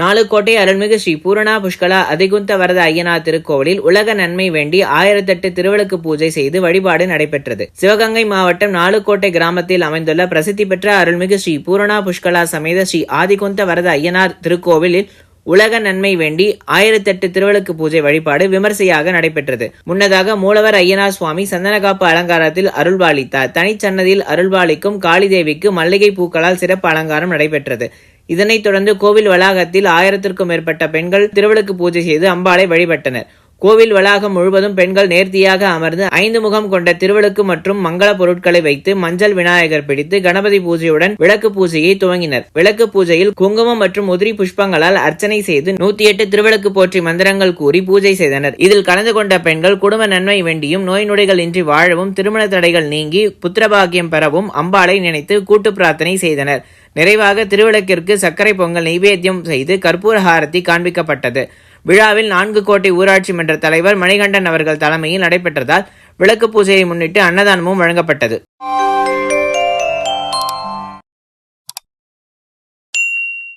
நாலுக்கோட்டை அருள்மிகு ஸ்ரீ பூரணா புஷ்கலா அதிகுந்த வரத ஐயனார் திருக்கோவிலில் உலக நன்மை வேண்டி ஆயிரத்தெட்டு திருவிளக்கு பூஜை செய்து வழிபாடு நடைபெற்றது. சிவகங்கை மாவட்டம் நாலுக்கோட்டை கிராமத்தில் அமைந்துள்ள பிரசித்தி பெற்ற அருள்மிகு ஸ்ரீ பூரணா புஷ்கலா சமேத ஸ்ரீ ஆதிகுந்த வரத ஐயனார் திருக்கோவிலில் உலக நன்மை வேண்டி ஆயிரத்தெட்டு திருவிளக்கு பூஜை வழிபாடு விமர்சையாக நடைபெற்றது. முன்னதாக மூலவர் ஐயனார் சுவாமி சந்தனகாப்பு அலங்காரத்தில் அருள்பாலித்தார் தனிச்சன்னதியில் அருள்பாலிக்கும் காளிதேவிக்கு மல்லிகை பூக்களால் சிறப்பு அலங்காரம் நடைபெற்றது. இதனைத் தொடர்ந்து கோவில் வளாகத்தில் ஆயிரத்திற்கும் மேற்பட்ட பெண்கள் திருவிளக்கு பூஜை செய்து அம்பாளை வழிபட்டனர். கோவில் வளாகம் முழுவதும் பெண்கள் நேர்த்தியாக அமர்ந்து ஐந்து முகம் கொண்ட திருவிளக்கு மற்றும் மங்கள பொருட்களை வைத்து மஞ்சள் விநாயகர் பிடித்து கணபதி பூஜையுடன் விளக்கு பூஜையை துவங்கினர். விளக்கு பூஜையில் குங்குமம் மற்றும் உதிரி புஷ்பங்களால் அர்ச்சனை செய்து நூத்தி எட்டு திருவிளக்கு போற்றி மந்திரங்கள் கூறி பூஜை செய்தனர். இதில் கலந்து கொண்ட பெண்கள் குடும்ப நன்மை வேண்டியும் நோய் நொடிகள் இன்றி வாழவும் திருமண தடைகள் நீங்கி புத்திரபாகியம் பெறவும் அம்பாளை நினைத்து கூட்டு பிரார்த்தனை செய்தனர். நிறைவாக திருவிளக்கிற்கு சர்க்கரை பொங்கல் நைவேத்தியம் செய்து கற்பூரஹாரத்தி காண்பிக்கப்பட்டது. விழாவில் நான்கு கோட்டை ஊராட்சி மன்ற தலைவர் மணிகண்டன் அவர்கள் தலைமையில் நடைபெற்றதால் விளக்கு பூஜையை முன்னிட்டு அன்னதானமும் வழங்கப்பட்டது.